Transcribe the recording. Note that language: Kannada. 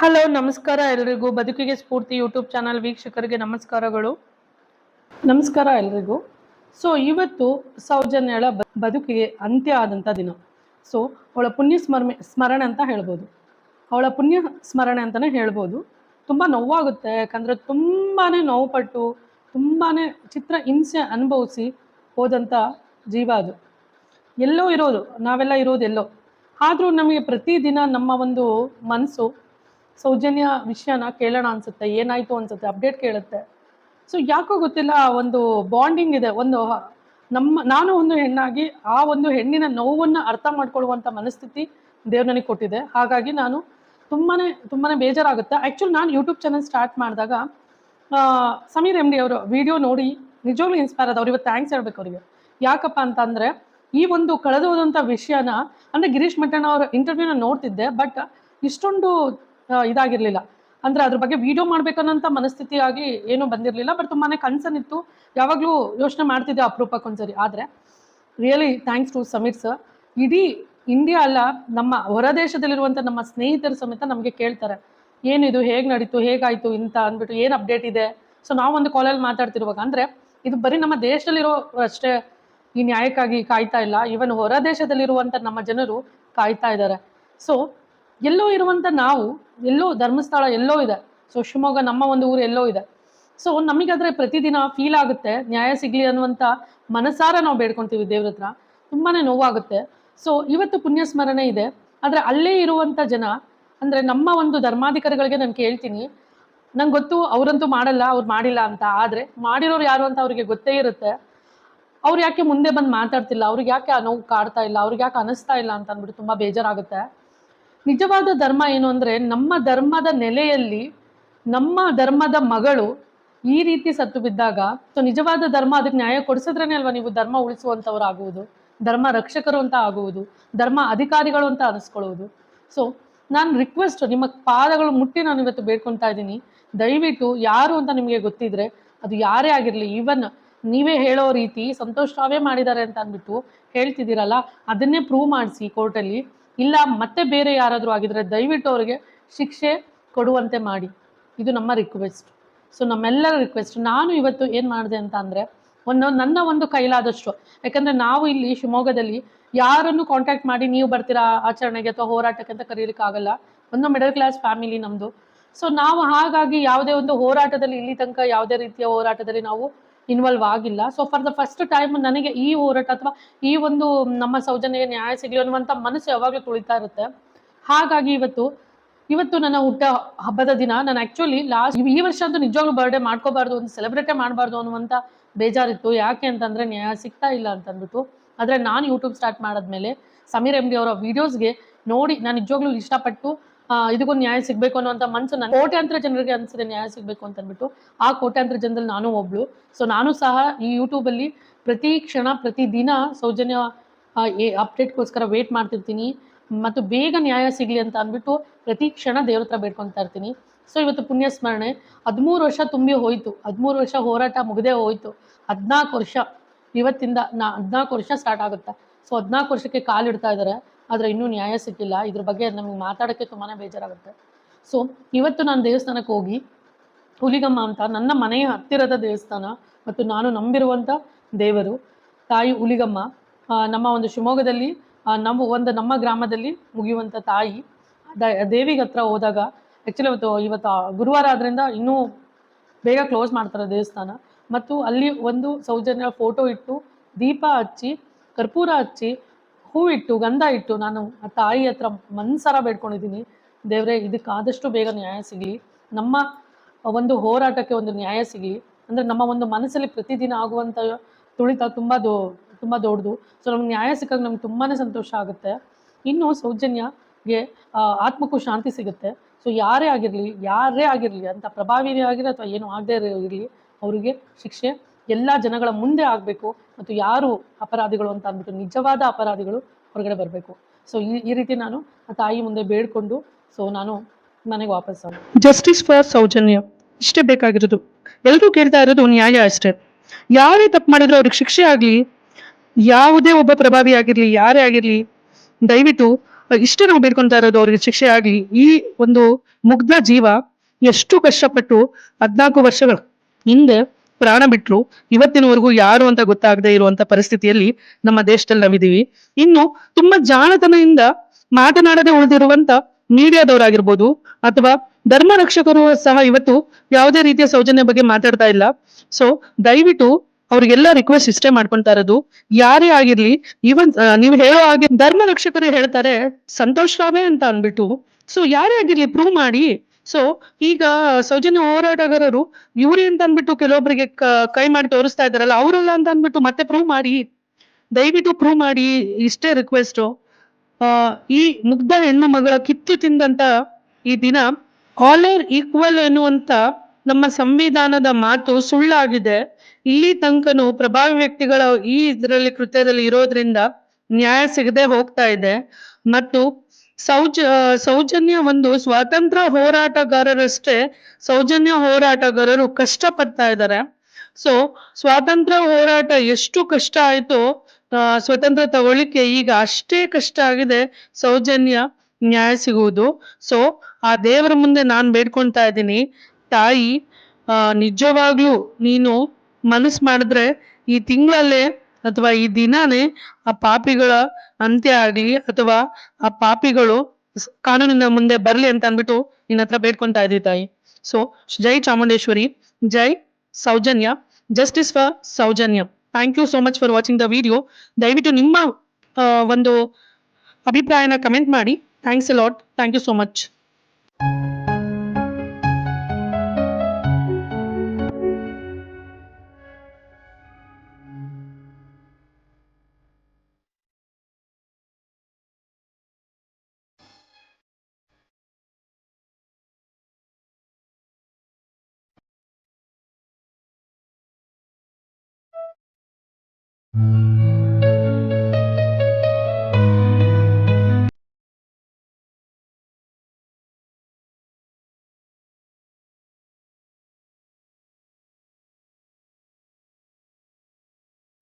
ಹಲೋ, ನಮಸ್ಕಾರ ಎಲ್ರಿಗೂ. ಬದುಕಿಗೆ ಸ್ಫೂರ್ತಿ ಯೂಟ್ಯೂಬ್ ಚಾನಲ್ ವೀಕ್ಷಕರಿಗೆ ನಮಸ್ಕಾರಗಳು. ನಮಸ್ಕಾರ ಎಲ್ರಿಗೂ. ಸೊ ಇವತ್ತು ಸೌಜನ್ಯಳ ಬದುಕಿಗೆ ಅಂತ್ಯ ಆದಂಥ ದಿನ. ಸೊ ಅವಳ ಪುಣ್ಯ ಸ್ಮರಣೆ ಸ್ಮರಣೆ ಅಂತ ಹೇಳ್ಬೋದು. ಅವಳ ಪುಣ್ಯ ಸ್ಮರಣೆ ಅಂತಲೇ ಹೇಳ್ಬೋದು. ತುಂಬ ನೋವಾಗುತ್ತೆ. ಯಾಕಂದರೆ ತುಂಬಾ ನೋವುಪಟ್ಟು ತುಂಬಾ ಚಿತ್ರ ಹಿಂಸೆ ಅನುಭವಿಸಿ ಹೋದಂಥ ಜೀವ ಅದು. ಎಲ್ಲೋ ಇರೋದು. ನಾವೆಲ್ಲ ಇರೋದು ಎಲ್ಲೋ. ಆದರೂ ನಮಗೆ ಪ್ರತಿದಿನ ನಮ್ಮ ಒಂದು ಮನಸ್ಸು ಸೌಜನ್ಯ ವಿಷಯನ ಕೇಳೋಣ ಅನ್ಸುತ್ತೆ, ಏನಾಯ್ತು ಅನ್ಸುತ್ತೆ ಅಪ್ಡೇಟ್ ಕೇಳುತ್ತೆ. ಸೊ ಯಾಕೋ ಗೊತ್ತಿಲ್ಲ ಒಂದು ಬಾಂಡಿಂಗ್ ಇದೆ, ಒಂದು ನಮ್ಮ, ನಾನು ಒಂದು ಹೆಣ್ಣಾಗಿ, ಆ ಒಂದು ಹೆಣ್ಣಿನ ನೋವನ್ನು ಅರ್ಥ ಮಾಡ್ಕೊಳ್ಳುವಂಥ ಮನಸ್ಥಿತಿ ದೇವ್ರು ನನಗೆ ಕೊಟ್ಟಿದೆ. ಹಾಗಾಗಿ ನಾನು ತುಂಬಾನೇ ತುಂಬಾನೇ ಬೇಜಾರಾಗುತ್ತೆ. ಆ್ಯಕ್ಚುಲಿ ನಾನು ಯೂಟ್ಯೂಬ್ ಚಾನಲ್ ಸ್ಟಾರ್ಟ್ ಮಾಡಿದಾಗ ಸಮೀರ್ ಎಂ ಡಿ ಅವರು ವಿಡಿಯೋ ನೋಡಿ, ನಿಜವಾಗ್ಲೂ ಇನ್ಸ್ಪೈರ್ ಆದ ಅವ್ರಿಗೆ ಥ್ಯಾಂಕ್ಸ್ ಹೇಳ್ಬೇಕು ಅವರಿಗೆ. ಯಾಕಪ್ಪ ಅಂತಂದ್ರೆ, ಈ ಒಂದು ಕಳೆದು ಹೋದಂಥ ವಿಷಯನ, ಅಂದ್ರೆ ಗಿರೀಶ್ ಮಟ್ಟಣ್ಣ ಅವರ ಇಂಟರ್ವ್ಯೂನ ನೋಡ್ತಿದ್ದೆ ಬಟ್ ಇಷ್ಟೊಂದು ಇದಾಗಿರ್ಲಿಲ್ಲ. ಅಂದ್ರೆ ಅದ್ರ ಬಗ್ಗೆ ವಿಡಿಯೋ ಮಾಡ್ಬೇಕನ್ನೋಂಥ ಮನಸ್ಥಿತಿ ಆಗಿ ಏನೂ ಬಂದಿರಲಿಲ್ಲ ಬಟ್ ತುಂಬಾನೇ ಕನ್ಸನ್ ಇತ್ತು ಯಾವಾಗಲೂ ಯೋಚನೆ ಮಾಡ್ತಿದ್ದೆ ಅಪರೂಪಕ್ಕೊಂದ್ಸರಿ ಆದರೆ really thanks to Sameer sir ಇಡೀ ಇಂಡಿಯಾ ಅಲ್ಲ, ನಮ್ಮ ಹೊರದೇಶದಲ್ಲಿರುವಂಥ ನಮ್ಮ ಸ್ನೇಹಿತರು ಸಮೇತ ನಮಗೆ ಕೇಳ್ತಾರೆ, ಏನಿದು? ಹೇಗೆ ನಡೀತು? ಹೇಗಾಯ್ತು? ಇಂತ ಅಂದ್ಬಿಟ್ಟು ಏನು ಅಪ್ಡೇಟ್ ಇದೆ? ಸೊ ನಾವು ಒಂದು ಕಾಲಲ್ಲಿ ಮಾತಾಡ್ತಿರುವಾಗ, ಅಂದರೆ ಇದು ಬರೀ ನಮ್ಮ ದೇಶದಲ್ಲಿರೋ ಅಷ್ಟೇ ಈ ನ್ಯಾಯಕ್ಕಾಗಿ ಕಾಯ್ತಾ ಇಲ್ಲ. ಇವನ್ ಹೊರ ದೇಶದಲ್ಲಿರುವಂಥ ನಮ್ಮ ಜನರು ಕಾಯ್ತಾ ಇದ್ದಾರೆ. ಸೊ ಎಲ್ಲೋ ಇರುವಂಥ ನಾವು, ಎಲ್ಲೋ ಧರ್ಮಸ್ಥಳ ಎಲ್ಲೋ ಇದೆ. ಸೊ ಶಿವಮೊಗ್ಗ ನಮ್ಮ ಒಂದು ಊರು ಎಲ್ಲೋ ಇದೆ. ಸೊ ನಮಗಾದ್ರೆ ಪ್ರತಿದಿನ ಫೀಲ್ ಆಗುತ್ತೆ. ನ್ಯಾಯ ಸಿಗ್ಲಿ ಅನ್ನುವಂಥ ಮನಸಾರ ನಾವು ಬೇಡ್ಕೊಂತೀವಿ ದೇವ್ರ ಹತ್ರ. ತುಂಬಾನೇ ನೋವಾಗುತ್ತೆ. ಸೊ ಇವತ್ತು ಪುಣ್ಯ ಸ್ಮರಣೆ ಇದೆ. ಆದರೆ ಅಲ್ಲೇ ಇರುವಂಥ ಜನ, ಅಂದರೆ ನಮ್ಮ ಒಂದು ಧರ್ಮಾಧಿಕಾರಿಗಳಿಗೆ ನಾನು ಕೇಳ್ತೀನಿ. ನಂಗೆ ಗೊತ್ತು ಅವರಂತೂ ಮಾಡಲ್ಲ, ಅವ್ರು ಮಾಡಿಲ್ಲ ಅಂತ. ಆದರೆ ಮಾಡಿರೋರು ಯಾರು ಅಂತ ಅವ್ರಿಗೆ ಗೊತ್ತೇ ಇರುತ್ತೆ. ಅವ್ರು ಯಾಕೆ ಮುಂದೆ ಬಂದು ಮಾತಾಡ್ತಿಲ್ಲ? ಅವ್ರಿಗೆ ಯಾಕೆ ಆ ನೋವು ಕಾಡ್ತಾ ಇಲ್ಲ? ಅವ್ರಿಗೆ ಯಾಕೆ ಅನಿಸ್ತಾ ಇಲ್ಲ ಅಂತ ಅಂದ್ಬಿಟ್ಟು ತುಂಬ ಬೇಜಾರಾಗುತ್ತೆ. ನಿಜವಾದ ಧರ್ಮ ಏನು ಅಂದರೆ ನಮ್ಮ ಧರ್ಮದ ನೆಲೆಯಲ್ಲಿ ನಮ್ಮ ಧರ್ಮದ ಮಗಳು ಈ ರೀತಿ ಸತ್ತು ಬಿದ್ದಾಗ, ಸೊ ನಿಜವಾದ ಧರ್ಮ ಅದಕ್ಕೆ ನ್ಯಾಯ ಕೊಡಿಸಿದ್ರೇನೆ ಅಲ್ವಾ ನೀವು ಧರ್ಮ ಉಳಿಸುವಂಥವ್ರು ಆಗುವುದು ಧರ್ಮ ರಕ್ಷಕರು ಅಂತ ಆಗುವುದು, ಧರ್ಮ ಅಧಿಕಾರಿಗಳು ಅಂತ ಅನಿಸ್ಕೊಳ್ಳುವುದು? ಸೊ ನಾನು ರಿಕ್ವೆಸ್ಟ್ ನಿಮ್ಮ ಪಾದಗಳು ಮುಟ್ಟಿ ನಾನು ಇವತ್ತು ಬೇಡ್ಕೊತಾ ಇದ್ದೀನಿ. ದಯವಿಟ್ಟು ಯಾರು ಅಂತ ನಿಮಗೆ ಗೊತ್ತಿದ್ರೆ ಅದು ಯಾರೇ ಆಗಿರಲಿ ಈವನ್ ನೀವೇ ಹೇಳೋ ರೀತಿ ಸಂತೋಷ್ ಮಾಡಿದ್ದಾರೆ ಅಂತ ಅಂದ್ಬಿಟ್ಟು ಹೇಳ್ತಿದ್ದೀರಲ್ಲ, ಅದನ್ನೇ ಪ್ರೂವ್ ಮಾಡಿಸಿ ಕೋರ್ಟಲ್ಲಿ ಇಲ್ಲ, ಮತ್ತೆ ಬೇರೆ ಯಾರಾದರೂ ಆಗಿದ್ರೆ ದಯವಿಟ್ಟು ಅವರಿಗೆ ಶಿಕ್ಷೆ ಕೊಡುವಂತೆ ಮಾಡಿ. ಇದು ನಮ್ಮ ರಿಕ್ವೆಸ್ಟ್ ಸೊ ನಮ್ಮೆಲ್ಲರ ರಿಕ್ವೆಸ್ಟ್ ನಾನು ಇವತ್ತು ಏನು ಮಾಡಿದೆ ಅಂತ ಅಂದರೆ, ಒಂದು ನನ್ನ ಒಂದು ಕೈಲಾದಷ್ಟು. ಯಾಕಂದರೆ ನಾವು ಇಲ್ಲಿ ಶಿವಮೊಗ್ಗದಲ್ಲಿ ಯಾರನ್ನು ಕಾಂಟ್ಯಾಕ್ಟ್ ಮಾಡಿ ನೀವು ಬರ್ತೀರಾ ಆಚರಣೆಗೆ ಅಥವಾ ಹೋರಾಟಕ್ಕೆ ಅಂತ ಕರೀಲಿಕ್ಕಾಗಲ್ಲ. ಒಂದು ಮಿಡಲ್ ಕ್ಲಾಸ್ ಫ್ಯಾಮಿಲಿ ನಮ್ಮದು ಸೊ ನಾವು ಹಾಗಾಗಿ ಯಾವುದೇ ಒಂದು ಹೋರಾಟದಲ್ಲಿ ಇಲ್ಲಿ ತನಕ ಯಾವುದೇ ರೀತಿಯ ಹೋರಾಟದಲ್ಲಿ ನಾವು ಇನ್ವಾಲ್ವ್ ಆಗಿಲ್ಲ. So for the first time ನನಗೆ ಈ ಹೋರಾಟ ಅಥವಾ ಈ ಒಂದು ನಮ್ಮ ಸೌಜನ್ಯ ನ್ಯಾಯ ಸಿಗಲಿ ಅನ್ನುವಂಥ ಮನಸ್ಸು ಯಾವಾಗಲೂ ತುಳಿತಾ ಇರುತ್ತೆ. ಹಾಗಾಗಿ ಇವತ್ತು ಇವತ್ತು ನನ್ನ ಹುಟ್ಟ ಹಬ್ಬದ ದಿನ ನಾನು ಆ್ಯಕ್ಚುಲಿ ಲಾಸ್ಟ್ ಈ ವರ್ಷ ಅಂತೂ ನಿಜವಾಗ್ಲೂ ಬರ್ಡೇ ಮಾಡ್ಕೋಬಾರ್ದು, ಒಂದು ಸೆಲೆಬ್ರೇಟೇ ಮಾಡಬಾರ್ದು ಅನ್ನುವಂಥ ಬೇಜಾರಿತ್ತು. ಯಾಕೆ ಅಂತಂದರೆ ನ್ಯಾಯ ಸಿಗ್ತಾ ಇಲ್ಲ ಅಂತಂದ್ಬಿಟ್ಟು. ಆದರೆ ನಾನು ಯೂಟ್ಯೂಬ್ ಸ್ಟಾರ್ಟ್ ಮಾಡಿದ್ಮೇಲೆ ಸಮೀರ್ ಎಂ ಡಿ ಅವರ ವೀಡಿಯೋಸ್ಗೆ ನೋಡಿ, ನಾನು ನಿಜವಾಗ್ಲೂ ಇಷ್ಟಪಟ್ಟು ಆ, ಇದಕ್ಕೊಂದು ನ್ಯಾಯ ಸಿಗಬೇಕು ಅನ್ನೋಂಥ ಮನಸ್ಸು ನನ್ನ ಕೋಟ್ಯಾಂತರ ಜನರಿಗೆ ಅನಿಸಿದೆ ನ್ಯಾಯ ಸಿಗಬೇಕು ಅಂತ ಅಂದ್ಬಿಟ್ಟು ಆ ಕೋಟ್ಯಾಂತರ ಜನರಲ್ಲಿ ನಾನು ಒಬ್ಳು. ಸೊ ನಾನು ಸಹ ಈ ಯೂಟ್ಯೂಬಲ್ಲಿ ಪ್ರತಿ ಕ್ಷಣ ಪ್ರತಿ ದಿನ ಸೌಜನ್ಯ ಅಪ್ಡೇಟ್ಗೋಸ್ಕರ ವೇಟ್ ಮಾಡ್ತಿರ್ತೀನಿ. ಮತ್ತು ಬೇಗ ನ್ಯಾಯ ಸಿಗಲಿ ಅಂತ ಅಂದ್ಬಿಟ್ಟು ಪ್ರತಿ ಕ್ಷಣ ದೇವ್ರ ಹತ್ರ ಬೇಡ್ಕೊತಾ ಇರ್ತೀನಿ. ಸೊ ಇವತ್ತು ಪುಣ್ಯ ಸ್ಮರಣೆ ಹದಿಮೂರು ವರ್ಷ ತುಂಬಿ ಹೋಯಿತು. ಹದಿಮೂರು ವರ್ಷ ಹೋರಾಟ ಮುಗದೇ ಹೋಯಿತು. ಹದಿನಾಲ್ಕು ವರ್ಷ ಇವತ್ತಿಂದ ನಾ ಹದಿನಾಲ್ಕು ವರ್ಷ ಸ್ಟಾರ್ಟ್ ಆಗುತ್ತೆ? ಸೊ ಹದಿನಾಲ್ಕು ವರ್ಷಕ್ಕೆ ಕಾಲಿಡ್ತಾ ಇದ್ದಾರೆ ಆದರೆ ಇನ್ನೂ ನ್ಯಾಯ ಸಿಕ್ಕಿಲ್ಲ ಇದ್ರ ಬಗ್ಗೆ ನಮಗೆ ಮಾತಾಡೋಕ್ಕೆ ತುಂಬಾ ಬೇಜಾರಾಗುತ್ತೆ. ಸೊ ಇವತ್ತು ನಾನು ದೇವಸ್ಥಾನಕ್ಕೆ ಹೋಗಿ ಹುಲಿಗಮ್ಮ ಅಂತ ನನ್ನ ಮನೆಯ ಹತ್ತಿರದ ದೇವಸ್ಥಾನ ಮತ್ತು ನಾನು ನಂಬಿರುವಂಥ ದೇವರು, ತಾಯಿ ಹುಲಿಗಮ್ಮ ನಮ್ಮ ಒಂದು ಶಿವಮೊಗ್ಗದಲ್ಲಿ ನಾವು ಒಂದು ನಮ್ಮ ಗ್ರಾಮದಲ್ಲಿ ಮುಗಿಯುವಂಥ ತಾಯಿ ದೇವಿಗೆ ಹತ್ರ ಹೋದಾಗ ಆ್ಯಕ್ಚುಲಿ ಇವತ್ತು ಇವತ್ತು ಗುರುವಾರ ಆದ್ರಿಂದ ಇನ್ನೂ ಬೇಗ ಕ್ಲೋಸ್ ಮಾಡ್ತಾರೆ ದೇವಸ್ಥಾನ. ಮತ್ತು ಅಲ್ಲಿ ಒಂದು ಸೌಜನ್ಯ ಫೋಟೋ ಇಟ್ಟು ದೀಪ ಹಚ್ಚಿ, ಕರ್ಪೂರ ಹಚ್ಚಿ ಹೂ ಇಟ್ಟು ಗಂಧ ಇಟ್ಟು ನಾನು ಆ ತಾಯಿ ಹತ್ರ ಮನ್ಸರ ಬೇಡ್ಕೊಂಡಿದ್ದೀನಿ. ದೇವರೇ, ಇದಕ್ಕಾದಷ್ಟು ಬೇಗ ನ್ಯಾಯ ಸಿಗಲಿ. ನಮ್ಮ ಒಂದು ಹೋರಾಟಕ್ಕೆ ಒಂದು ನ್ಯಾಯ ಸಿಗಲಿ. ಅಂದರೆ ನಮ್ಮ ಒಂದು ಮನಸ್ಸಲ್ಲಿ ಪ್ರತಿದಿನ ಆಗುವಂಥ ತುಳಿತ ತುಂಬ ದೊ, ತುಂಬ ದೊಡ್ಡದು. ಸೊ ನಮ್ಗೆ ನ್ಯಾಯ ಸಿಕ್ಕಾಗ ನಮ್ಗೆ ತುಂಬಾ ಸಂತೋಷ ಆಗುತ್ತೆ. ಇನ್ನು ಸೌಜನ್ಯಗೆ ಆತ್ಮಕ್ಕೂ ಶಾಂತಿ ಸಿಗುತ್ತೆ. ಸೊ ಯಾರೇ ಆಗಿರಲಿ ಯಾರೇ ಆಗಿರಲಿ, ಅಂತ ಪ್ರಭಾವಿನೇ ಆಗಿರಲಿ ಅಥವಾ ಏನು ಆಗದೇ ಇರಲಿ, ಅವರಿಗೆ ಶಿಕ್ಷೆ ಎಲ್ಲ ಜನಗಳ ಮುಂದೆ ಆಗಬೇಕು ಮತ್ತು ಯಾರು ಅಪರಾಧಿಗಳು ಅಂತ ಅಂದ್ಬಿಟ್ಟು ನಿಜವಾದ ಅಪರಾಧಿಗಳು ಹೊರಗಡೆ ಬರಬೇಕು. ಸೊ ಈ ರೀತಿ ನಾನು ತಾಯಿ ಮುಂದೆ ಬೇಡ್ಕೊಂಡು ಸೊ ನಾನು ಮನೆಗೆ ವಾಪಸ್ ಜಸ್ಟಿಸ್ ಫಾರ್ ಸೌಜನ್ಯ. ಇಷ್ಟೇ ಬೇಕಾಗಿರೋದು. ಎಲ್ಲರೂ ಕೇಳ್ತಾ ಇರೋದು ನ್ಯಾಯ ಅಷ್ಟೇ. ಯಾರೇ ತಪ್ಪು ಮಾಡಿದ್ರು ಅವ್ರಿಗೆ ಶಿಕ್ಷೆ ಆಗಲಿ, ಯಾವುದೇ ಒಬ್ಬ ಪ್ರಭಾವಿ ಆಗಿರಲಿ, ಯಾರೇ ಆಗಿರಲಿ, ದಯವಿಟ್ಟು, ಇಷ್ಟೇ ನಾವು ಬೇಡ್ಕೊಂತಾ ಇರೋದು ಅವ್ರಿಗೆ ಶಿಕ್ಷೆ ಆಗಲಿ. ಈ ಒಂದು ಮುಗ್ಧ ಜೀವ ಎಷ್ಟು ಕಷ್ಟಪಟ್ಟು ಹದ್ನಾಲ್ಕು ವರ್ಷಗಳ ಹಿಂದೆ ಪ್ರಾಣ ಬಿಟ್ರು ಇವತ್ತಿನವರೆಗೂ ಯಾರು ಅಂತ ಗೊತ್ತಾಗದೆ ಇರುವಂತ ಪರಿಸ್ಥಿತಿಯಲ್ಲಿ ನಮ್ಮ ದೇಶದಲ್ಲಿ ನಾವಿದೀವಿ ಇನ್ನು ತುಂಬಾ ಜಾಣತನದಿಂದ ಮಾತನಾಡದೆ ಉಳಿದಿರುವಂತ ಮೀಡಿಯಾದವರಾಗಿರ್ಬೋದು ಅಥವಾ ಧರ್ಮ ರಕ್ಷಕರು ಸಹ ಇವತ್ತು ಯಾವುದೇ ರೀತಿಯ ಸೌಜನ್ಯ ಬಗ್ಗೆ ಮಾತಾಡ್ತಾ ಇಲ್ಲ. ಸೊ ದಯವಿಟ್ಟು ಅವ್ರಿಗೆಲ್ಲ ರಿಕ್ವೆಸ್ಟ್ ಇಷ್ಟೇ ಮಾಡ್ಕೊಂತಾ ಇರೋದು. ಯಾರೇ ಆಗಿರ್ಲಿ ಇವನ್ ನೀವು ಹೇಳೋ ಹಾಗೆ ಧರ್ಮ ರಕ್ಷಕರು ಹೇಳ್ತಾರೆ, ಸಂತೋಷ್ ರಾವೇ ಅಂತ ಅನ್ಬಿಟ್ಟು ಸೊ ಯಾರೇ ಆಗಿರ್ಲಿ ಪ್ರೂವ್ ಮಾಡಿ. ಸೊ ಈಗ ಸೌಜನ್ಯ ಹೋರಾಟಗಾರರು ಇವ್ರಿ ಅಂತ ಅಂದ್ಬಿಟ್ಟು ಕೆಲವೊಬ್ಬರಿಗೆ ಕ- ಮಾಡಿ ತೋರಿಸ್ತಾ ಇದಾರಲ್ಲ ಅವರಲ್ಲ ಅಂತ ಅಂದ್ಬಿಟ್ಟು ಮತ್ತೆ ಪ್ರೂವ್ ಮಾಡಿ. ದಯವಿಟ್ಟು ಪ್ರೂವ್ ಮಾಡಿ, ಇಷ್ಟೇ ರಿಕ್ವೆಸ್ಟ್ ಈ ಮುಗ್ಧ ಹೆಣ್ಣು ಮಗಳ ಕಿತ್ತು ತಿಂದಂತ ಈ ದಿನ ಆಲ್ ಆರ್ ಈಕ್ವಲ್ ಎನ್ನುವಂತ ನಮ್ಮ ಸಂವಿಧಾನದ ಮಾತು ಸುಳ್ಳಾಗಿದೆ. ಇಲ್ಲಿ ತನಕನು ಪ್ರಭಾವಿ ವ್ಯಕ್ತಿಗಳ ಈ ಇದರಲ್ಲಿ ಕೃತ್ಯದಲ್ಲಿ ಇರೋದ್ರಿಂದ ನ್ಯಾಯ ಸಿಗದೆ ಹೋಗ್ತಾ ಇದೆ. ಮತ್ತು ಸೌಜ, ಸೌಜನ್ಯ ಒಂದು ಸ್ವಾತಂತ್ರ್ಯ ಹೋರಾಟಗಾರರಷ್ಟೇ ಸೌಜನ್ಯ ಹೋರಾಟಗಾರರು ಕಷ್ಟ ಪಡ್ತಾ ಇದ್ದಾರೆ. ಸೊ ಸ್ವಾತಂತ್ರ್ಯ ಹೋರಾಟ ಎಷ್ಟು ಕಷ್ಟ ಆಯಿತು ಸ್ವತಂತ್ರ ತಗೊಳ್ಳಿಕ್ಕೆ ಈಗ ಅಷ್ಟೇ ಕಷ್ಟ ಆಗಿದೆ ಸೌಜನ್ಯ ನ್ಯಾಯ ಸಿಗುವುದು. ಸೊ ಆ ದೇವರ ಮುಂದೆ ನಾನು ಬೇಡ್ಕೊಳ್ತಾ ಇದ್ದೀನಿ. ತಾಯಿ ನಿಜವಾಗ್ಲೂ ನೀನು ಮನಸ್ ಮಾಡಿದ್ರೆ ಈ ತಿಂಗಳಲ್ಲೇ ಅಥವಾ ಈ ದಿನಾನೇ ಆ ಪಾಪಿಗಳ ಅಂತ್ಯ ಆಗಲಿ ಅಥವಾ ಆ ಪಾಪಿಗಳು ಕಾನೂನಿನ ಮುಂದೆ ಬರಲಿ ಅಂತ ಅಂದ್ಬಿಟ್ಟು ನಿನ್ನ ಹತ್ರ ಬೇಡ್ಕೊಂತಾ ಇದ್ದೀವಿ ತಾಯಿ. ಸೊ ಜೈ ಚಾಮುಂಡೇಶ್ವರಿ, ಜೈ Sowjanya justice for Sowjanya. Thank you so much for watching the video ದಯವಿಟ್ಟು ನಿಮ್ಮ ಒಂದು ಅಭಿಪ್ರಾಯನ ಕಮೆಂಟ್ ಮಾಡಿ. Thanks a lot thank you so much うん。